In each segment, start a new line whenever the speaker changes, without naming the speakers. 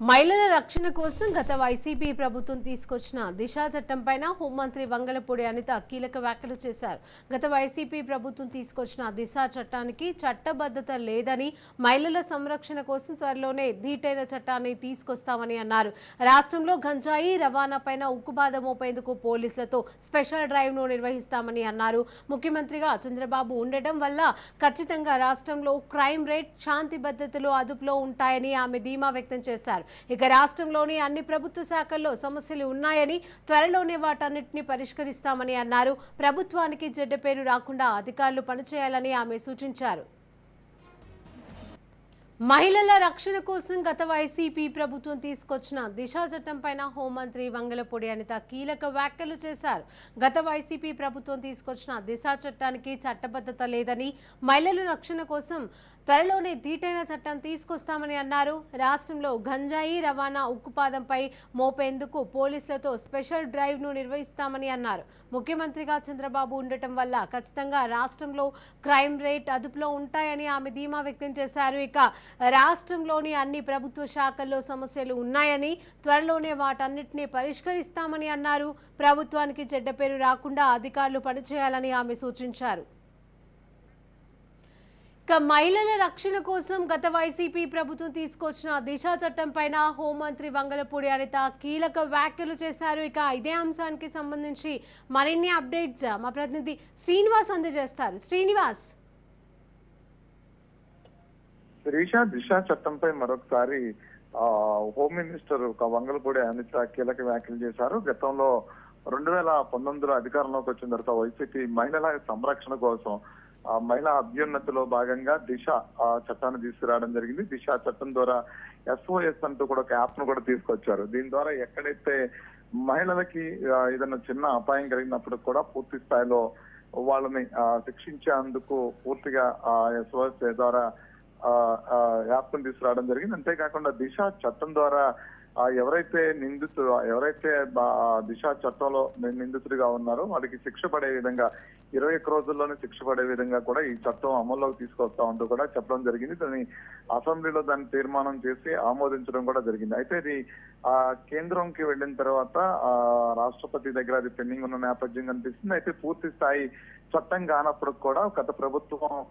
మహిళల రక్షణ కోసం గత వైసీపీ ప్రభుత్వం తీసుకొచ్చిన దిశా చట్టం పైన హోంమంత్రి వంగలపూడి అనిత కీలక వ్యాఖ్యలు చేశారు. గత వైసీపీ ప్రభుత్వం తీసుకొచ్చిన దిశా చట్టానికి చట్టబద్ధత లేదని మహిళల సంరక్షణ కోసం త్వరలోనే ధీటైన చట్టాన్ని తీసుకొస్తామని అన్నారు. రాష్ట్రంలో గంజాయి రవాణా పైన ఉక్కుబాధ మోపేందుకు పోలీసులతో స్పెషల్ డ్రైవ్ను నిర్వహిస్తామని అన్నారు. ముఖ్యమంత్రిగా చంద్రబాబు ఉండటం వల్ల ఖచ్చితంగా రాష్ట్రంలో క్రైమ్ రేట్ శాంతి భద్రతలు అదుపులో ఉంటాయని ఆమె ధీమా వ్యక్తం చేశారు. ఇక రాష్ట్రంలోని అన్ని ప్రభుత్వ శాఖల్లో సమస్యలు ఉన్నాయని త్వరలోనే వాటన్నిటిని పరిష్కరిస్తామని అన్నారు. ప్రభుత్వానికి చెడ్డ పేరు రాకుండా అధికారులు పనిచేయాలని ఆమె సూచించారు. మహిళల రక్షణ కోసం గత వైసీపీ ప్రభుత్వం తీసుకొచ్చిన దిశా చట్టం పైన హోంమంత్రి వంగలపూడి అనిత కీలక వ్యాఖ్యలు చేశారు. గత వైసీపీ ప్రభుత్వం తీసుకొచ్చిన దిశా చట్టానికి చట్టబద్ధత లేదని మహిళల రక్షణ కోసం త్వరలోనే ధీటైన చట్టం తీసుకొస్తామని అన్నారు. రాష్ట్రంలో గంజాయి రవాణా ఉక్కుపాదంపై మోపేందుకు పోలీసులతో స్పెషల్ డ్రైవ్ను నిర్వహిస్తామని అన్నారు. ముఖ్యమంత్రిగా చంద్రబాబు ఉండటం వల్ల ఖచ్చితంగా రాష్ట్రంలో క్రైమ్ రేట్ అదుపులో ఉంటాయని ఆమె ధీమా వ్యక్తం చేశారు. ఇక రాష్ట్రంలోని అన్ని ప్రభుత్వ శాఖల్లో సమస్యలు ఉన్నాయని త్వరలోనే వాటన్నిటిని పరిష్కరిస్తామని అన్నారు. ప్రభుత్వానికి చెడ్డ పేరు రాకుండా అధికారులు పనిచేయాలని ఆమె సూచించారు. ఇక మహిళల రక్షణ కోసం గత వైసీపీ ప్రభుత్వం తీసుకొచ్చిన దిశా చట్టం పైన హోంమంత్రి వంగలపూడి అనిత కీలక వ్యాఖ్యలు చేశారు. ఇక ఇదే అంశానికి సంబంధించి మరిన్ని అప్డేట్స్ మా ప్రతినిధి శ్రీనివాస్ అందజేస్తారు. శ్రీనివాస్!
శిరీష దిశ చట్టంపై మరొకసారి ఆ, హోమ్ మినిస్టర్ ఒక వంగలపూడి అమిత్ షా కీలక వ్యాఖ్యలు చేశారు. గతంలో రెండు వేల పంతొమ్మిదిలో అధికారంలోకి వచ్చిన తర్వాత వైసీపీ మహిళల సంరక్షణ కోసం ఆ, మహిళా అభ్యున్నతిలో భాగంగా దిశ ఆ, చట్టాన్ని తీసుకురావడం జరిగింది. దిశ చట్టం ద్వారా ఎస్ఓఎస్ అంటూ కూడా ఒక యాప్ను కూడా తీసుకొచ్చారు. దీని ద్వారా ఎక్కడైతే మహిళలకి ఏదైనా చిన్న అపాయం కలిగినప్పుడు కూడా పూర్తి స్థాయిలో వాళ్ళని శిక్షించేందుకు పూర్తిగా ఎస్ఓఎస్ ద్వారా యాప్ను తీసుకురావడం జరిగింది. అంతేకాకుండా దిశ చట్టం ద్వారా ఎవరైతే నిందితుడు ఎవరైతే బా- దిశ చట్టంలో నిందితుడిగా ఉన్నారో వాడికి శిక్ష పడే విధంగా ఇరవై ఒక్క రోజుల్లోనే శిక్ష పడే విధంగా కూడా ఈ చట్టం అమల్లోకి తీసుకొస్తామంటూ కూడా చెప్పడం జరిగింది. దాన్ని అసెంబ్లీలో దాన్ని తీర్మానం చేసి ఆమోదించడం కూడా జరిగింది. అయితే ఇది ఆ కేంద్రంకి వెళ్ళిన తర్వాత రాష్ట్రపతి దగ్గర అది పెండింగ్ ఉన్న నేపథ్యం కనిపిస్తుంది అయితే పూర్తి స్థాయి చట్టం కానప్పుడు కూడా గత ప్రభుత్వం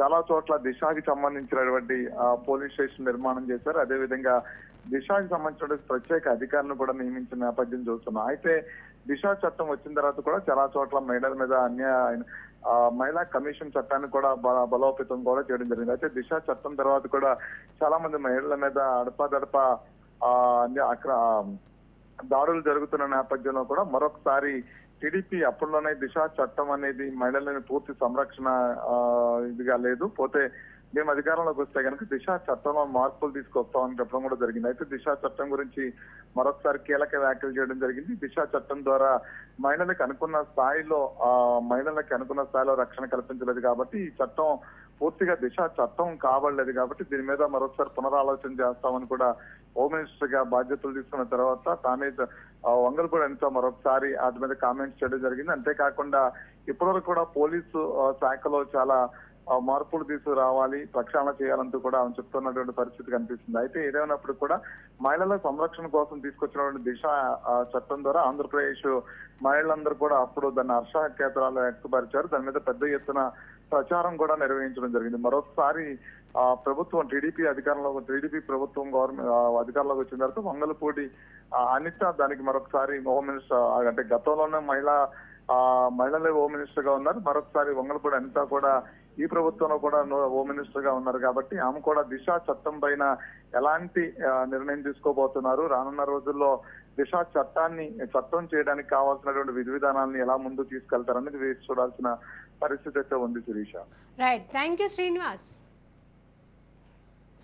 చాలా చోట్ల దిశకి సంబంధించినటువంటి పోలీస్ స్టేషన్ నిర్మాణం చేశారు. అదే విధంగా దిశాకి సంబంధించిన ప్రత్యేక అధికారులను కూడా నియమించిన నేపథ్యం చూస్తున్నాం. అయితే దిశా చట్టం వచ్చిన తర్వాత కూడా చాలా చోట్ల మహిళల మీద అన్య మహిళా కమిషన్ చట్టాన్ని కూడా బలోపేతం కూడా చేయడం జరిగింది. అయితే దిశ చట్టం తర్వాత కూడా చాలా మంది మహిళల మీద అడపదడప ఆ, అన్ని అక్కడ దాడులు జరుగుతున్న నేపథ్యంలో కూడా మరొకసారి టీడీపీ అప్పుల్లోనే దిశ చట్టం అనేది మహిళలని పూర్తి సంరక్షణ ఇదిగా లేదు. పోతే మేము అధికారంలోకి వస్తే కనుక దిశ చట్టంలో మార్పులు తీసుకొస్తామని చెప్పడం కూడా జరిగింది. అయితే దిశ చట్టం గురించి మరొకసారి కీలక వ్యాఖ్యలు చేయడం జరిగింది. దిశ చట్టం ద్వారా మహిళలకు అనుకున్న స్థాయిలో ఆ మహిళలకు అనుకున్న స్థాయిలో రక్షణ కల్పించలేదు కాబట్టి ఈ చట్టం పూర్తిగా దిశ చట్టం కావడలేదు కాబట్టి దీని మీద మరొకసారి పునరాలోచన చేస్తామని కూడా హోమ్ మినిస్టర్గా బాధ్యతలు తీసుకున్న తర్వాత తానే ఆ, వంగల్పూడి అనిత మరొకసారి వాటి మీద కామెంట్స్ చేయడం జరిగింది. అంతేకాకుండా ఇప్పటివరకు కూడా పోలీసు శాఖలో చాలా మార్పులు తీసుకురావాలి ప్రక్షాళన చేయాలంటూ కూడా ఆమె చెప్తున్నటువంటి పరిస్థితి కనిపిస్తుంది. అయితే ఏదైనప్పుడు కూడా మహిళల సంరక్షణ కోసం తీసుకొచ్చినటువంటి దిశ చట్టం ద్వారా ఆంధ్రప్రదేశ్ మహిళలందరూ కూడా అప్పుడు దాన్ని హర్షకేతరాలు వ్యక్తపరిచారు. దాని మీద పెద్ద ఎత్తున ప్రచారం కూడా నిర్వహించడం జరిగింది. మరొకసారి ఆ ప్రభుత్వం టీడీపీ అధికారంలో టీడీపీ ప్రభుత్వం గవర్నమెంట్ అధికారంలోకి వచ్చిన తర్వాత మంగళపూడి అనిత దానికి మరొకసారి హోమ్ మినిస్టర్ అంటే గతంలోనే మహిళా ఆ మహిళలే హోమ్ మినిస్టర్గా ఉన్నారు. మరొకసారి వంగలపూడి అనిత కూడా ఈ ప్రభుత్వంలో కూడా హోమ్ మినిస్టర్గా ఉన్నారు కాబట్టి ఆమె కూడా దిశ చట్టం పైన ఎలాంటి నిర్ణయం తీసుకోబోతున్నారు? రానున్న రోజుల్లో దిశ చట్టాన్ని చట్టం చేయడానికి కావాల్సినటువంటి విధి విధానాలను ఎలా ముందు తీసుకెళ్తారనేది వేచి చూడాల్సిన పరిస్థితి అయితే ఉంది Sirisha.
Right thank you Srinivas